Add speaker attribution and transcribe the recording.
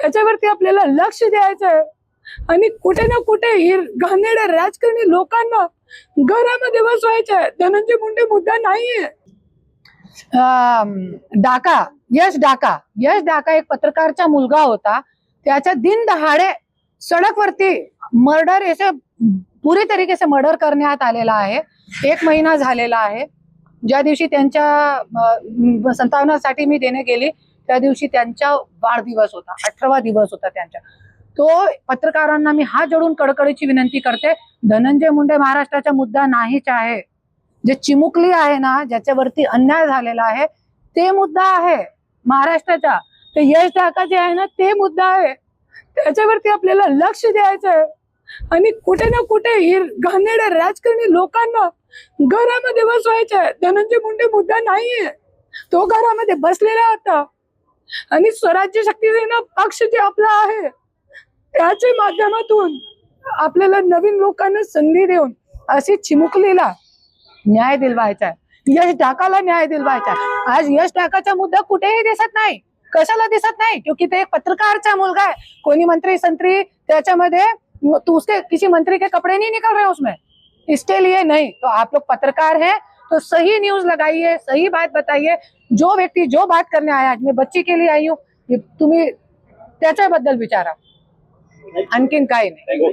Speaker 1: त्याच्यावरती आपल्याला लक्ष द्यायचं आहे आणि कुठे ना कुठे ही घाणेरड्या राजकारणी लोकांना घरामध्ये बसवायचे धनंजय मुंडे मुद्दा नाहीये. डाका यश डाका. यश डाका एक पत्रकारचा मुलगा होता. त्याच्या दिन दहाडे सडकवरती मर्डर असे पुरे तरीके से मर्डर करण्यात आलेला आहे. एक महिना झालेला आहे. ज्या दिवशी त्यांच्या संतावनासाठी मी देणे गेली त्या दिवशी त्यांचा वाढदिवस होता अठरावा दिवस होता त्यांचा. तो पत्रकारांना मी हात जोडून कडकडीची विनंती करते धनंजय मुंडे महाराष्ट्राचा मुद्दा नाहीच आहे. जे चिमुकली आहे ना ज्याच्यावरती अन्याय झालेला आहे ते मुद्दा आहे महाराष्ट्राचा. ते यश ढाका जे आहे ना ते मुद्दा आहे. त्याच्यावरती आपल्याला लक्ष द्यायचं आहे आणि कुठे ना कुठे ही घाणेरड्या राजकारणी लोकांना घरामध्ये बसवायचं आहे धनंजय मुंडे मुद्दा नाहीये. तो घरामध्ये बसलेला होता. आणि स्वराज्य शक्ती सेना पक्ष जे आपला आहे त्याच्या माध्यमातून आपल्याला नवीन लोकांना संधी देऊन अशी चिमुकलीला न्याय दिलवायचा आहे. यश ढाकाला न्याय दिलवायचा आज यश ढाकाचा मुद्दा कुठेही दिसत नाही. कशाला दिसत नाही? क्योंकि ते एक पत्रकारचा मुलगा आहे. कोणी मंत्री संत्री त्याच्यामध्ये तो उसके किसी मंत्री के कपड़े नहीं निकल रहे उसमें. इसके लिए नहीं. तो आप लोग पत्रकार हैं. तो सही न्यूज लगाइए सही बात बताइए। जो व्यक्ती जो बात करने आया आज मैं बच्ची के लिए आई हूँ तुम्ही त्याच्याबद्दल विचारा। आणखीन काही नाही।